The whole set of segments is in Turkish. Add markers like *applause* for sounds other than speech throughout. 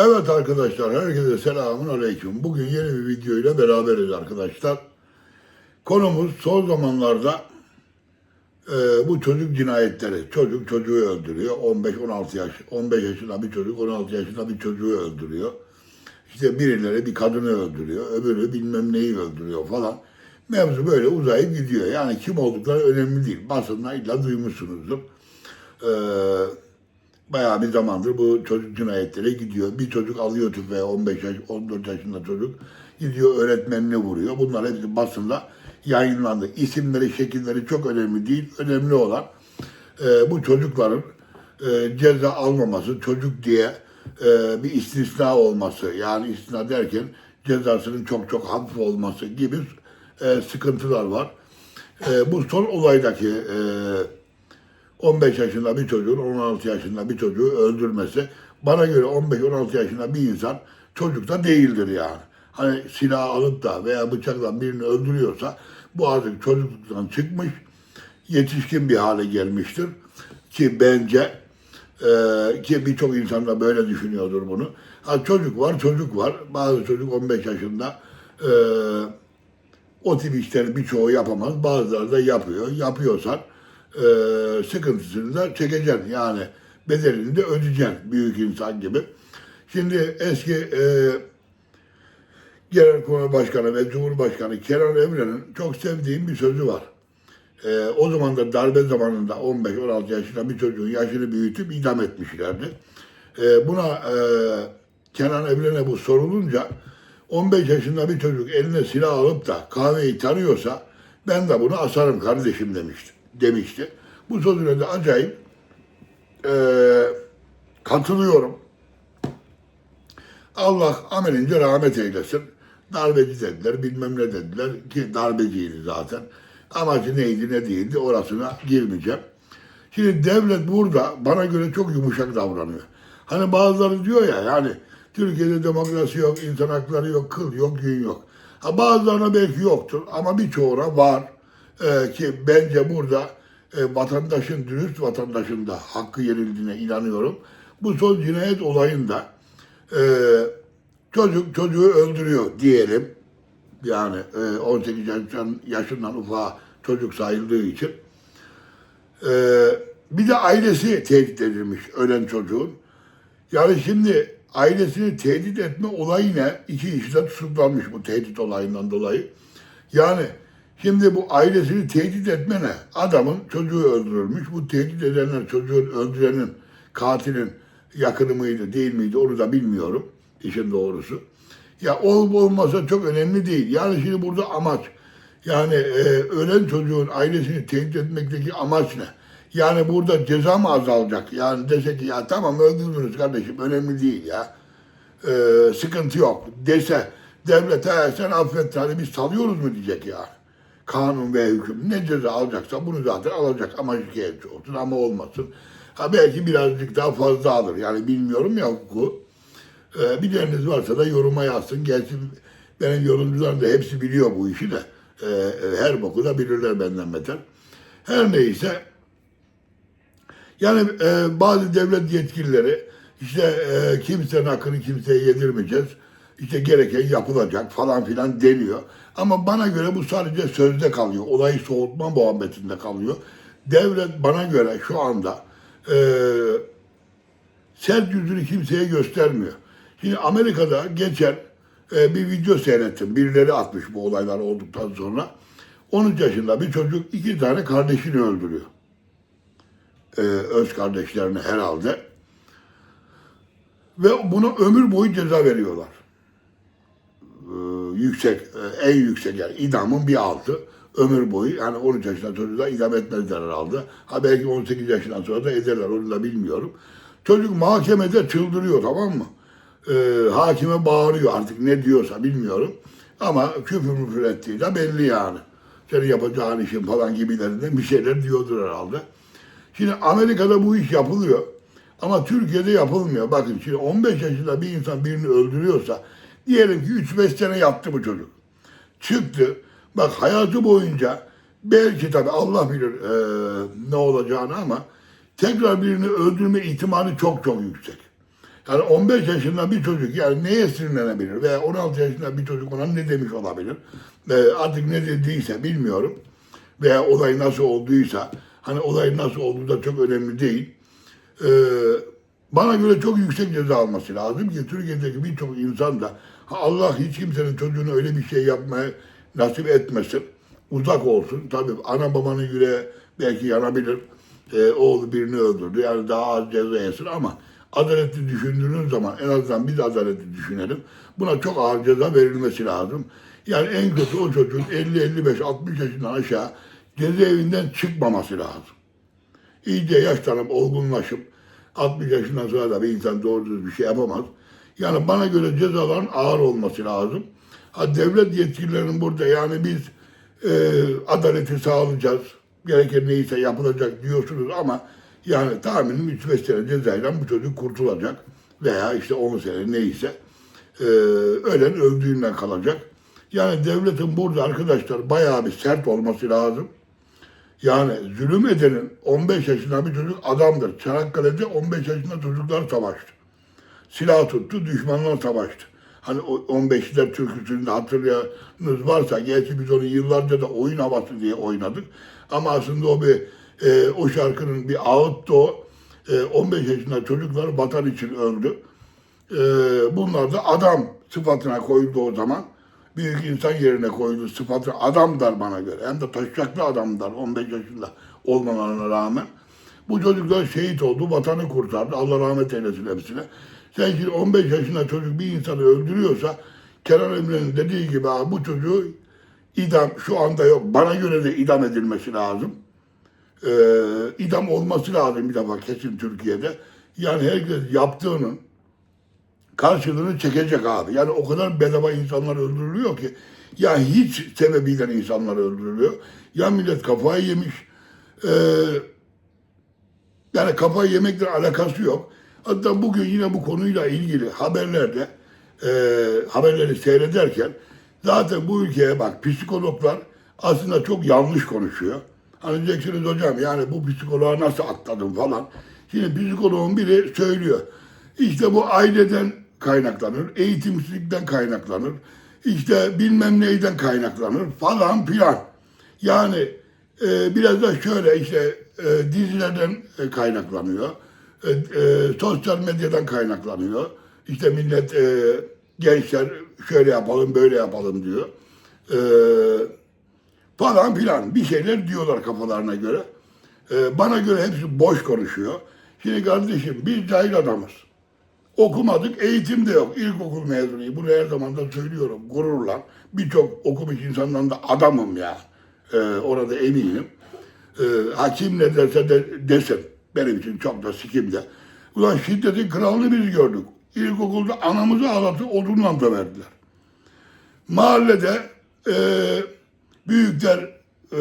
Evet arkadaşlar, herkese selamun aleyküm. Bugün yeni bir video ile beraberiz arkadaşlar. Konumuz son zamanlarda e, bu çocuk cinayetleri. Çocuk çocuğu öldürüyor. 15-16 yaş, 15 yaşında bir çocuk, 16 yaşında bir çocuğu öldürüyor. İşte birileri bir kadını öldürüyor, öbürü bilmem neyi öldürüyor falan. Mevzu böyle uzayıp gidiyor. Yani kim oldukları önemli değil. Basından illa duymuşsunuzdur. Ee, bayağı bir zamandır bu çocuk cinayetleri gidiyor. Bir çocuk alıyor tüfeği 15 yaş, 14 yaşında çocuk gidiyor öğretmenini vuruyor. Bunlar hepsi basında yayınlandı. İsimleri, şekilleri çok önemli değil. Önemli olan e, bu çocukların e, ceza almaması, çocuk diye e, bir istisna olması. Yani istisna derken cezasının çok çok hafif olması gibi e, sıkıntılar var. E, bu son olaydaki e, 15 yaşında bir çocuğun 16 yaşında bir çocuğu öldürmesi bana göre 15-16 yaşında bir insan çocuk da değildir yani. Hani silah alıp da veya bıçakla birini öldürüyorsa bu artık çocukluktan çıkmış, yetişkin bir hale gelmiştir. Ki bence e, ki birçok insan da böyle düşünüyordur bunu. Ha, çocuk var, çocuk var. Bazı çocuk 15 yaşında e, o tip işleri birçoğu yapamaz. Bazıları da yapıyor. Yapıyorsan e, sıkıntısını da çekeceksin. Yani bedelini de ödeyeceksin büyük insan gibi. Şimdi eski e, Genelkurmay Başkanı ve Cumhurbaşkanı Kenan Evren'in çok sevdiğim bir sözü var. E, o zaman da darbe zamanında 15-16 yaşında bir çocuğun yaşını büyütüp idam etmişlerdi. E, buna e, Kenan Evren'e bu sorulunca 15 yaşında bir çocuk eline silah alıp da kahveyi tanıyorsa ben de bunu asarım kardeşim demişti. Demişti. Bu sözüne de acayip e, katılıyorum. Allah amelince rahmet eylesin. Darbeci dediler, bilmem ne dediler ki darbeciydi zaten. Amacı neydi ne değildi orasına girmeyeceğim. Şimdi devlet burada bana göre çok yumuşak davranıyor. Hani bazıları diyor ya yani Türkiye'de demokrasi yok, insan hakları yok, kıl yok, gün yok. Ha bazılarına belki yoktur ama birçoğuna var. Ee, ki bence burada e, vatandaşın, dürüst vatandaşın da hakkı yenildiğine inanıyorum. Bu son cinayet olayında e, çocuk çocuğu öldürüyor diyelim. Yani e, 18 yaşından, ufağa çocuk sayıldığı için. E, bir de ailesi tehdit edilmiş ölen çocuğun. Yani şimdi ailesini tehdit etme olayı ne? İki kişi de tutuklanmış bu tehdit olayından dolayı. Yani şimdi bu ailesini tehdit etme ne? Adamın çocuğu öldürülmüş. Bu tehdit edenler çocuğun öldürenin, katilin yakını mıydı değil miydi onu da bilmiyorum. işin doğrusu. Ya olup olmasa çok önemli değil. Yani şimdi burada amaç yani e, ölen çocuğun ailesini tehdit etmekteki amaç ne? Yani burada ceza mı azalacak? Yani dese ki ya tamam öldürdünüz kardeşim önemli değil ya. E, sıkıntı yok dese devlet "He, sen affet hadi biz salıyoruz mu diyecek yani. Kanun ve hüküm ne ceza alacaksa bunu zaten alacak ama şikayetçi olsun ama olmasın. Ha belki birazcık daha fazla alır yani bilmiyorum ya hukuku. Ee, bileniniz varsa da yoruma yazsın. Gerçi benim yorumcularım da hepsi biliyor bu işi de. Ee, her boku da bilirler benden beter. Her neyse yani e, bazı devlet yetkilileri işte e, kimsenin hakkını kimseye yedirmeyeceğiz. İşte gereken yapılacak falan filan deniyor. Ama bana göre bu sadece sözde kalıyor. Olayı soğutma muhabbetinde kalıyor. Devlet bana göre şu anda e, sert yüzünü kimseye göstermiyor. Şimdi Amerika'da geçen e, bir video seyrettim. Birileri atmış bu olaylar olduktan sonra. 13 yaşında bir çocuk iki tane kardeşini öldürüyor. E, öz kardeşlerini herhalde. Ve buna ömür boyu ceza veriyorlar. Yüksek, e, en yüksek yani idamın bir altı. Ömür boyu yani 13 yaşında çocuğu da idam etmezler herhalde. Ha belki 18 yaşından sonra da ederler onu da bilmiyorum. Çocuk mahkemede çıldırıyor tamam mı? e, hakime bağırıyor artık ne diyorsa bilmiyorum. Ama küfür müfür ettiği de belli yani. Senin yapacağın işin falan gibilerinden bir şeyler diyordur herhalde. Şimdi Amerika'da bu iş yapılıyor. Ama Türkiye'de yapılmıyor. Bakın şimdi 15 yaşında bir insan birini öldürüyorsa diyelim ki 3-5 sene yattı bu çocuk. Çıktı. Bak hayatı boyunca belki tabii Allah bilir e, ne olacağını ama tekrar birini öldürme ihtimali çok çok yüksek. Yani 15 yaşında bir çocuk yani neye sinirlenebilir veya 16 yaşında bir çocuk ona ne demiş olabilir? Ee, artık ne dediyse bilmiyorum. Veya olay nasıl olduysa hani olay nasıl olduğu da çok önemli değil. Ee, bana göre çok yüksek ceza alması lazım ki Türkiye'deki birçok insan da Allah hiç kimsenin çocuğuna öyle bir şey yapmaya nasip etmesin. Uzak olsun. Tabii ana babanın yüreği belki yanabilir. Ee, oğlu birini öldürdü. Yani daha az ceza yesin ama adaletli düşündüğünüz zaman en azından biz adaletli düşünelim. Buna çok ağır ceza verilmesi lazım. Yani en kötü o çocuğun 50, 55, 60 yaşından aşağı cezaevinden çıkmaması lazım iyice yaşlanıp olgunlaşıp 60 yaşından sonra da bir insan doğru düz bir şey yapamaz. Yani bana göre cezaların ağır olması lazım. Ha, devlet yetkililerinin burada yani biz e, adaleti sağlayacağız, gereken neyse yapılacak diyorsunuz ama yani tahminim 3-5 sene cezayla bu çocuk kurtulacak veya işte 10 sene neyse e, ölen öldüğünden kalacak. Yani devletin burada arkadaşlar bayağı bir sert olması lazım. Yani zulüm edenin 15 yaşında bir çocuk adamdır. Çanakkale'de 15 yaşında çocuklar savaştı. Silah tuttu, düşmanla savaştı. Hani o 15'ler türküsünde hatırlayanınız varsa, gerçi biz onu yıllarca da oyun havası diye oynadık. Ama aslında o bir, e, o şarkının bir ağıttı o. E, 15 yaşında çocuklar vatan için öldü. E, bunlar da adam sıfatına koyuldu o zaman büyük insan yerine koydu sıfatı adam der bana göre. Hem de taşacaklı adam der 15 yaşında olmalarına rağmen. Bu çocuklar şehit oldu, vatanı kurtardı. Allah rahmet eylesin hepsine. Sen şimdi 15 yaşında çocuk bir insanı öldürüyorsa Kenan Emre'nin dediği gibi abi bu çocuğu idam şu anda yok. Bana göre de idam edilmesi lazım. Ee, idam olması lazım bir defa kesin Türkiye'de. Yani herkes yaptığının karşılığını çekecek abi. Yani o kadar bedava insanlar öldürülüyor ki. Ya hiç sebebiyle insanlar öldürülüyor. Ya millet kafayı yemiş. Ee, yani kafayı yemekle alakası yok. Hatta bugün yine bu konuyla ilgili haberlerde e, haberleri seyrederken zaten bu ülkeye bak psikologlar aslında çok yanlış konuşuyor. Hani diyeceksiniz hocam yani bu psikoloğa nasıl atladın falan. Şimdi psikoloğun biri söylüyor. İşte bu aileden kaynaklanır, eğitimsizlikten kaynaklanır, işte bilmem neyden kaynaklanır falan filan. Yani e, biraz da şöyle işte e, dizilerden e, kaynaklanıyor, e, e, sosyal medyadan kaynaklanıyor. İşte millet, e, gençler şöyle yapalım, böyle yapalım diyor. E, falan filan bir şeyler diyorlar kafalarına göre. E, bana göre hepsi boş konuşuyor. Şimdi kardeşim biz cahil adamız. Okumadık, eğitim de yok. İlkokul mezunuyum. Bunu her zaman da söylüyorum gururla. Birçok okumuş insandan da adamım ya. Ee, orada eminim. Ee, hakim ne derse de desin. Benim için çok da sikimde. Ulan şiddetin kralını biz gördük. İlkokulda anamızı ağlatıp odunla döverdiler. Mahallede e, büyükler e,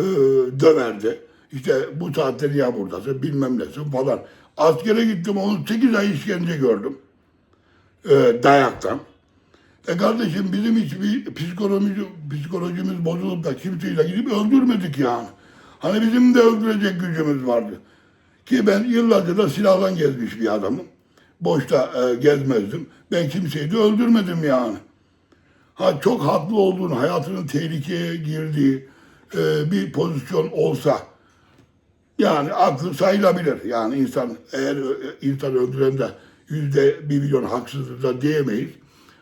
döverdi. İşte bu saatte niye buradasın bilmem nesin falan. Askere gittim 18 ay işkence gördüm e, dayaktan. E kardeşim bizim hiçbir psikolojimiz, psikolojimiz bozulup da kimseyle gidip öldürmedik yani. Hani bizim de öldürecek gücümüz vardı. Ki ben yıllarca da silahla gezmiş bir adamım. Boşta e, gezmezdim. Ben kimseyi de öldürmedim yani. Ha çok haklı olduğun, hayatının tehlikeye girdiği e, bir pozisyon olsa yani aklı sayılabilir. Yani insan eğer e, insan öldüren de yüzde bir milyon haksızdır da diyemeyiz.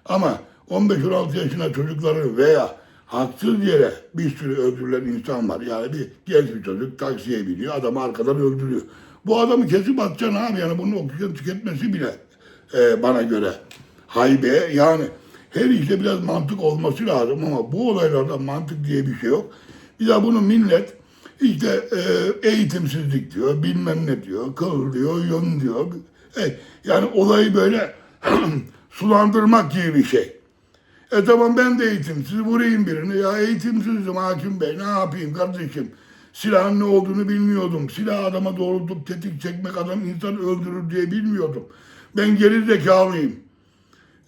Ama 15-16 yaşında çocukları veya haksız yere bir sürü öldürülen insan var. Yani bir genç bir çocuk taksiye biniyor, adamı arkadan öldürüyor. Bu adamı kesip atacaksın abi. Yani bunun oksijen tüketmesi bile e, bana göre haybe. Yani her işte biraz mantık olması lazım ama bu olaylarda mantık diye bir şey yok. Bir de bunu millet işte e, eğitimsizlik diyor, bilmem ne diyor, kıl diyor, yön diyor. E, yani olayı böyle *clears throat* sulandırmak gibi bir şey. E tamam ben de eğitimsiz vurayım birini. Ya eğitimsizdim hakim bey ne yapayım kardeşim. Silahın ne olduğunu bilmiyordum. Silah adama doğrultup tetik çekmek adam insan öldürür diye bilmiyordum. Ben geri zekalıyım.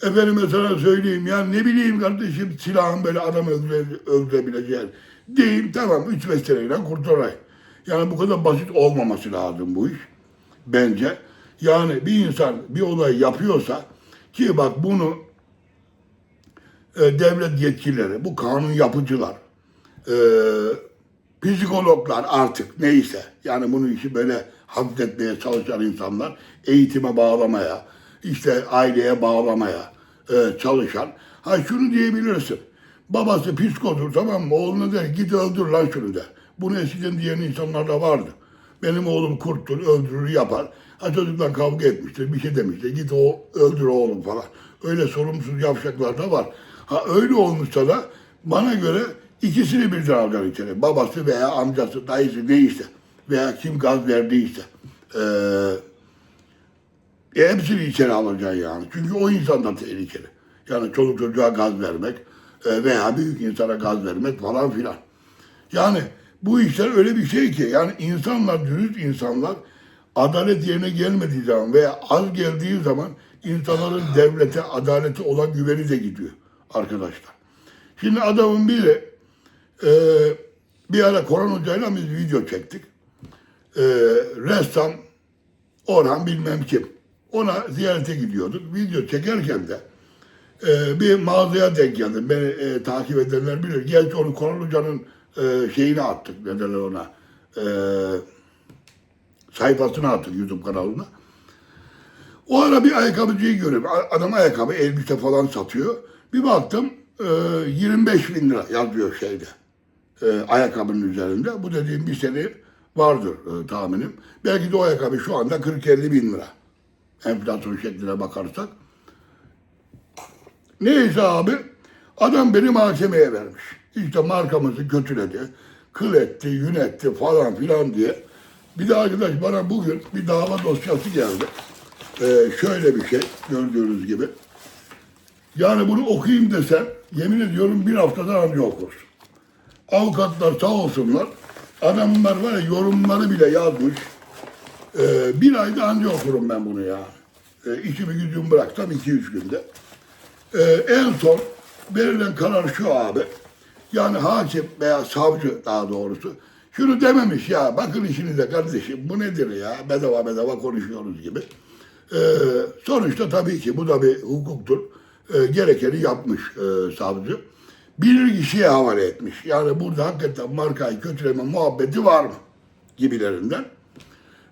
Efendime sana söyleyeyim ya ne bileyim kardeşim silahın böyle adam öldüre, öldürebileceğini. Diyeyim tamam 3-5 seneyle kurtarayım. Yani bu kadar basit olmaması lazım bu iş. Bence. Yani bir insan bir olay yapıyorsa ki bak bunu e, devlet yetkilileri, bu kanun yapıcılar, e, psikologlar artık neyse yani bunu işi böyle hafifletmeye çalışan insanlar eğitime bağlamaya, işte aileye bağlamaya e, çalışan. Ha şunu diyebilirsin. Babası psikodur tamam mı? Oğluna der git öldür lan şunu der. Bunu eskiden diyen insanlar da vardı. Benim oğlum kurttur, öldürür, yapar. Ha çocuklar kavga etmiştir, bir şey demiştir. Git o öldür oğlum falan. Öyle sorumsuz yavşaklar da var. Ha öyle olmuşsa da bana göre ikisini birden alacaksın içeri. Babası veya amcası, dayısı neyse veya kim gaz verdiyse. E, hepsini içeri alacaksın yani. Çünkü o insan da tehlikeli. Yani çoluk çocuğa gaz vermek e, veya büyük insana gaz vermek falan filan. Yani bu işler öyle bir şey ki yani insanlar, dürüst insanlar adalet yerine gelmediği zaman veya az geldiği zaman insanların devlete, adalete olan güveni de gidiyor arkadaşlar. Şimdi adamın biri e, bir ara Koran Hoca'yla biz video çektik. E, ressam Orhan bilmem kim. Ona ziyarete gidiyorduk. Video çekerken de e, bir mağazaya denk geldim. Beni e, takip edenler bilir. Gerçi onu Koran Hoca'nın e, şeyini attık. Ne derler ona. E, sayfasına attık YouTube kanalına. O ara bir ayakkabıcıyı görüyorum. Adam ayakkabı, elbise falan satıyor. Bir baktım e, 25 bin lira yazıyor şeyde. E, ayakkabının üzerinde. Bu dediğim bir sene vardır e, tahminim. Belki de o ayakkabı şu anda 40-50 bin lira. Enflasyon şekline bakarsak. Neyse abi adam beni mahkemeye vermiş. İşte markamızı kötüledi, kıl etti, yün etti falan filan diye. Bir de arkadaş bana bugün bir dava dosyası geldi. Ee, şöyle bir şey gördüğünüz gibi. Yani bunu okuyayım desen yemin ediyorum bir haftada anca okursun. Avukatlar sağ olsunlar. Adamlar var ya yorumları bile yazmış. Ee, bir ayda anca okurum ben bunu ya. Ee, işimi gücümü bıraksam iki üç günde. Ee, en son verilen karar şu abi. Yani hakim veya savcı daha doğrusu şunu dememiş ya bakın işinize kardeşim bu nedir ya bedava bedava konuşuyoruz gibi. Ee, sonuçta tabii ki bu da bir hukuktur. Ee, gerekeni yapmış e, savcı. Bilir kişiye havale etmiş. Yani burada hakikaten markayı kötüleme muhabbeti var mı? Gibilerinden.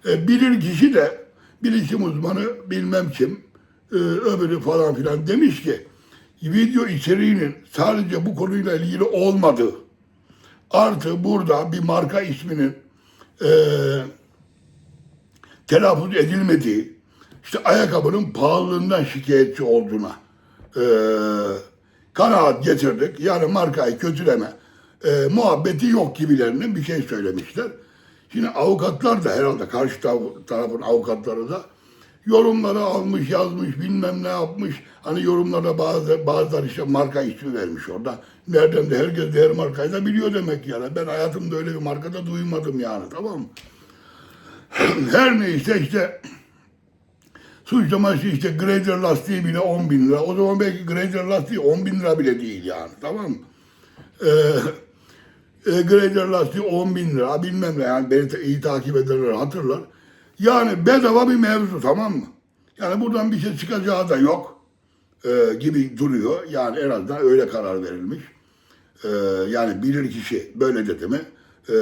E, bilir kişi de bilişim uzmanı bilmem kim e, öbürü falan filan demiş ki video içeriğinin sadece bu konuyla ilgili olmadığı artı burada bir marka isminin e, telaffuz edilmediği işte ayakkabının pahalılığından şikayetçi olduğuna e, kanaat getirdik. Yani markayı kötüleme e, muhabbeti yok gibilerinin bir şey söylemişler. Şimdi avukatlar da herhalde karşı taraf- tarafın avukatları da yorumları almış, yazmış, bilmem ne yapmış. Hani yorumlara bazı bazıları işte marka ismi vermiş orada. Nereden de herkes de her markayı da biliyor demek yani. Ben hayatımda öyle bir markada duymadım yani tamam mı? *clears throat* her neyse işte suçlaması işte Grader lastiği bile 10 bin lira. O zaman belki Grader lastiği 10 bin lira bile değil yani tamam mı? Ee, e, Grader lastiği 10 bin lira bilmem ne yani beni iyi takip edenler hatırlar. Yani bedava bir mevzu tamam mı? Yani buradan bir şey çıkacağı da yok e, gibi duruyor. Yani en azından öyle karar verilmiş. E, yani bilir kişi böyle dedi mi e,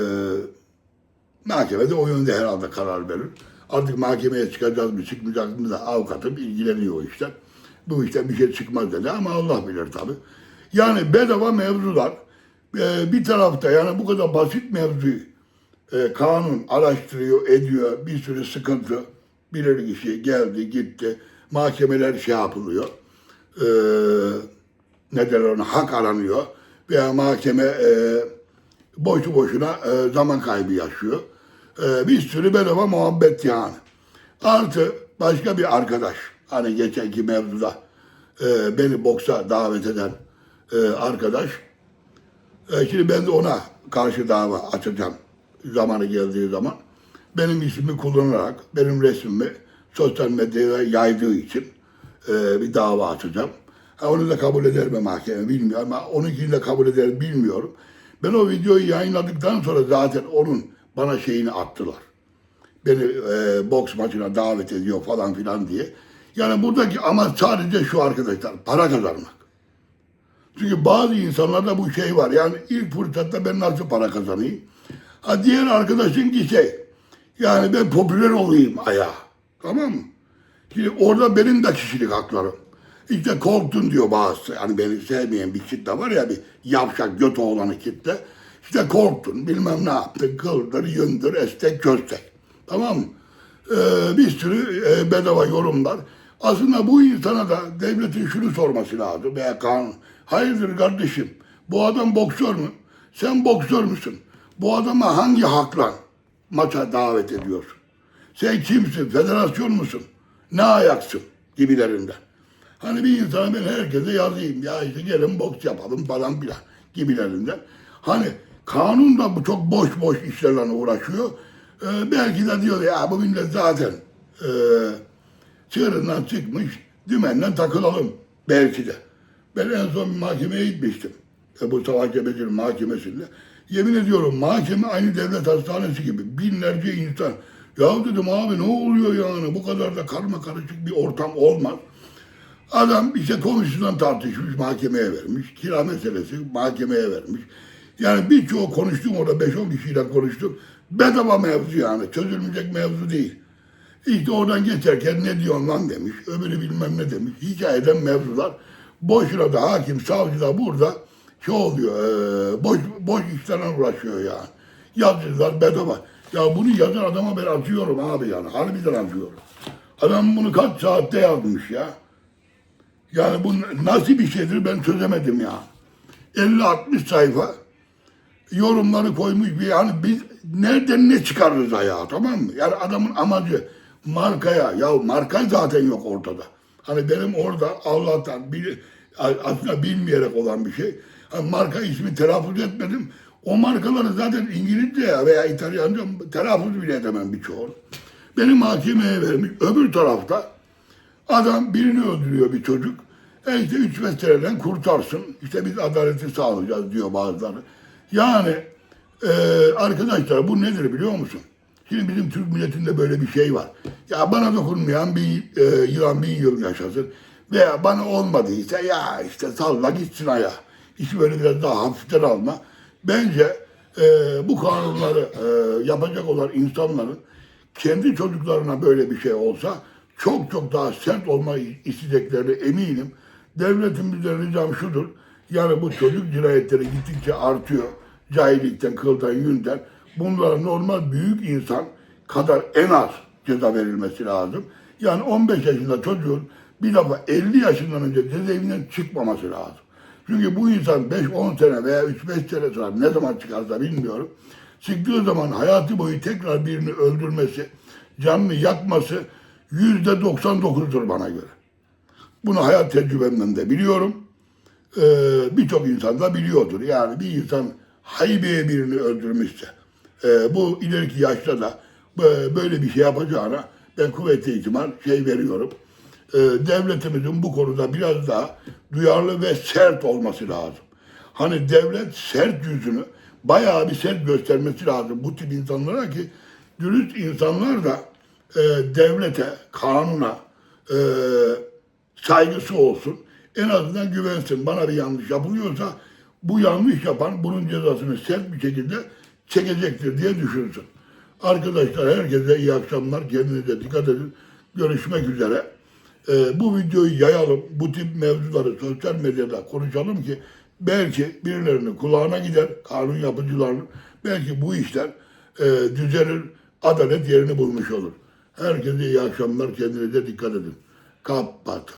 mahkemede o yönde herhalde karar verir. Artık mahkemeye çıkacağız mı çıkmayacağız mı da avukatım ilgileniyor o işten. Bu işten bir şey çıkmaz dedi ama Allah bilir tabii. Yani bedava mevzular e, bir tarafta yani bu kadar basit mevzuyu e, kanun araştırıyor, ediyor, bir sürü sıkıntı, bilir kişi geldi, gitti, mahkemeler şey yapılıyor, e, ne derler ona, hak aranıyor veya mahkeme e, boşu boşuna zaman kaybı yaşıyor. E, bir sürü bedava muhabbet yani. Artı başka bir arkadaş, hani geçenki mevzuda e, beni boksa davet eden e, arkadaş, e, şimdi ben de ona karşı dava açacağım zamanı geldiği zaman. Benim ismimi kullanarak benim resmimi sosyal medyaya yaydığı için e, bir dava açacağım. Ha, onu da kabul eder mi mahkeme bilmiyorum ama onunkini de kabul eder bilmiyorum. Ben o videoyu yayınladıktan sonra zaten onun bana şeyini attılar. beni e, boks maçına davet ediyor falan filan diye. Yani buradaki amaç sadece şu arkadaşlar, para kazanmak. Çünkü bazı insanlarda bu şey var. Yani ilk fırsatta ben nasıl para kazanayım? Ha diğer arkadaşın ki şey, yani ben popüler olayım ayağa. Tamam mı? Şimdi orada benim de kişilik haklarım. İşte korktun diyor bazısı. Hani beni sevmeyen bir kitle var ya bir yavşak göt oğlanı kitle. İşte korktun bilmem ne yaptın. Kıldır, yündür, estek, köstek. Tamam mı? Ee, bir sürü e, bedava yorumlar. Aslında bu insana da devletin şunu sorması lazım veya kanun. Hayırdır kardeşim? Bu adam boksör mü? Sen boksör müsün? Bu adama hangi hakla maça davet ediyorsun? Sen kimsin? Federasyon musun? Ne ayaksın? Gibilerinden. Hani bir insana ben herkese yazayım. Ya işte gelin boks yapalım falan filan gibilerinden. Hani kanun da bu çok boş boş işlerle uğraşıyor. Ee, belki de diyor ya bu millet zaten e, çığırından çıkmış dümenden takılalım belki de. Ben en son mahkemeye gitmiştim. E, bu Savaş Gebeci'nin mahkemesinde. Yemin ediyorum mahkeme aynı devlet hastanesi gibi. Binlerce insan. Ya dedim abi ne oluyor yani bu kadar da karma karışık bir ortam olmaz. Adam işte komşudan tartışmış mahkemeye vermiş. Kira meselesi mahkemeye vermiş. Yani birçoğu konuştum orada 5-10 kişiyle konuştum. Bedava mevzu yani çözülmeyecek mevzu değil. İşte oradan geçerken ne diyorsun lan demiş. Öbürü bilmem ne demiş. Hikayeden mevzular. Boşuna da hakim, savcı da burada şey oluyor. Boş, boş işlerle uğraşıyor yani. Yazıcılar bedava. Ya bunu yazan adama ben atıyorum abi yani. Harbiden atıyorum. Adam bunu kaç saatte yazmış ya. Yani bu nasıl bir şeydir ben çözemedim ya. 50-60 sayfa yorumları koymuş bir yani biz nereden ne çıkarırız ayağa tamam mı? Yani adamın amacı markaya ya marka zaten yok ortada. Hani benim orada Allah'tan bir, aslında bilmeyerek olan bir şey. Hani marka ismi telaffuz etmedim. O markaları zaten İngilizce veya İtalyanca telaffuz bile edemem birçoğunu. Beni mahkemeye vermiş. Öbür tarafta Adam birini öldürüyor bir çocuk. E işte üç meseleden kurtarsın. İşte biz adaleti sağlayacağız diyor bazıları. Yani e, arkadaşlar bu nedir biliyor musun? Şimdi bizim Türk milletinde böyle bir şey var. Ya bana dokunmayan bir e, yılan bin yıl yaşasın. Veya bana olmadıysa ya işte salla gitsin ayağa. İşi böyle biraz daha hafiften alma. Bence e, bu kanunları e, yapacak olan insanların kendi çocuklarına böyle bir şey olsa çok çok daha sert olmayı isteyeceklerine eminim. Devletimizden ricam şudur. Yani bu çocuk cinayetleri gittikçe artıyor. Cahillikten, kıldan, yünden. Bunlara normal büyük insan kadar en az ceza verilmesi lazım. Yani 15 yaşında çocuğun bir defa 50 yaşından önce cezaevinden çıkmaması lazım. Çünkü bu insan 5-10 sene veya 3-5 sene sonra ne zaman çıkarsa bilmiyorum. Çıktığı zaman hayatı boyu tekrar birini öldürmesi, canını yakması yüzde 99'dur bana göre. Bunu hayat tecrübemden de biliyorum. Ee, Birçok insan da biliyordur. Yani bir insan haybeye birini öldürmüşse, e, bu ileriki yaşta da e, böyle bir şey yapacağına ben kuvvetli ihtimal şey veriyorum. E, devletimizin bu konuda biraz daha duyarlı ve sert olması lazım. Hani devlet sert yüzünü bayağı bir sert göstermesi lazım bu tip insanlara ki dürüst insanlar da e, devlete, kanuna e, saygısı olsun. En azından güvensin. Bana bir yanlış yapılıyorsa bu yanlış yapan bunun cezasını sert bir şekilde çekecektir diye düşünsün. Arkadaşlar herkese iyi akşamlar. Kendinize dikkat edin. Görüşmek üzere. E, bu videoyu yayalım. Bu tip mevzuları sosyal medyada konuşalım ki belki birilerinin kulağına gider, kanun yapıcılarının. Belki bu işler e, düzelir, adalet yerini bulmuş olur. Herkese iyi akşamlar. Kendinize dikkat edin. Kapat.